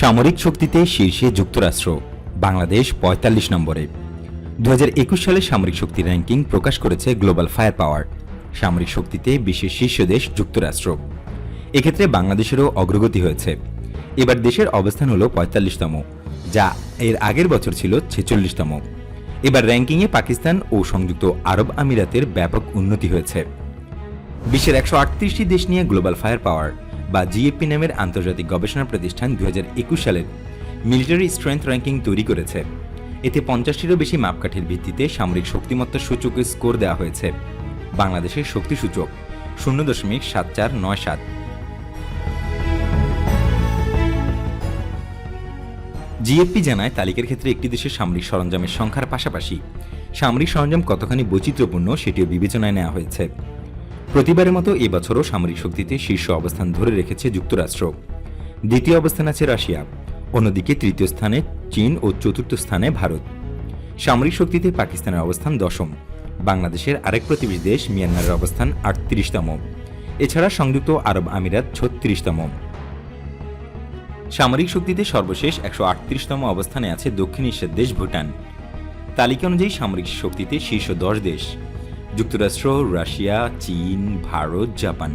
সামরিক শক্তিতে শীর্ষে যুক্তরাষ্ট্র, বাংলাদেশ পঁয়তাল্লিশ নম্বরে। দু হাজার একুশ সালে সামরিক শক্তি র্যাঙ্কিং প্রকাশ করেছে গ্লোবাল ফায়ার পাওয়ার। সামরিক শক্তিতে বিশ্বের শীর্ষ দেশ যুক্তরাষ্ট্র। এক্ষেত্রে বাংলাদেশেরও অগ্রগতি হয়েছে। এবার দেশের অবস্থান হল পঁয়তাল্লিশতম, যা এর আগের বছর ছিল ছেচল্লিশতম। এবার র্যাঙ্কিংয়ে পাকিস্তান ও সংযুক্ত আরব আমিরাতের ব্যাপক উন্নতি হয়েছে। বিশ্বের একশো দেশ নিয়ে গ্লোবাল ফায়ার পাওয়ার বা জিএপি নামের আন্তর্জাতিক গবেষণা প্রতিষ্ঠান দু সালের মিলিটারি স্ট্রেংথ র্যাঙ্কিং তৈরি করেছে। এতে পঞ্চাশটিরও বেশি মাপকাঠির ভিত্তিতে সামরিক শক্তিমত্তা সূচকের স্কোর দেওয়া হয়েছে। বাংলাদেশের শক্তি সূচক শূন্য দশমিক সাত চার নয় সাত। জিএফপি জানায় তালিকার ক্ষেত্রে একটি দেশের সামরিক সরঞ্জামের সংখ্যার পাশাপাশি সামরিক সরঞ্জাম কতখানি বৈচিত্র্যপূর্ণ সেটিও বিবেচনায় নেওয়া হয়েছে। প্রতিবারের মতো এবছরও সামরিক শক্তিতে শীর্ষ অবস্থান ধরে রেখেছে যুক্তরাষ্ট্র। দ্বিতীয় অবস্থান আছে রাশিয়া, অন্যদিকে তৃতীয় স্থানে চীন ও চতুর্থ স্থানে ভারত। সামরিক শক্তিতে পাকিস্তানের অবস্থান দশম, বাংলাদেশের আরেক প্রতিবেশী দেশ মিয়ানমারের অবস্থান আটত্রিশতম। এছাড়া সংযুক্ত আরব আমিরাত ছত্রিশতম। সামরিক শক্তিতে সর্বশেষ একশো আটত্রিশতম অবস্থানে আছে দক্ষিণ এশিয়ার দেশ ভুটান। তালিকা অনুযায়ী সামরিক শক্তিতে শীর্ষ দশ দেশ। যুক্তরাষ্ট্র রাশিয়া চীন ভারত জাপান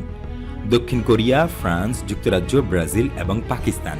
দক্ষিণ কোরিয়া ফ্রান্স যুক্তরাজ্য ব্রাজিল এবং পাকিস্তান।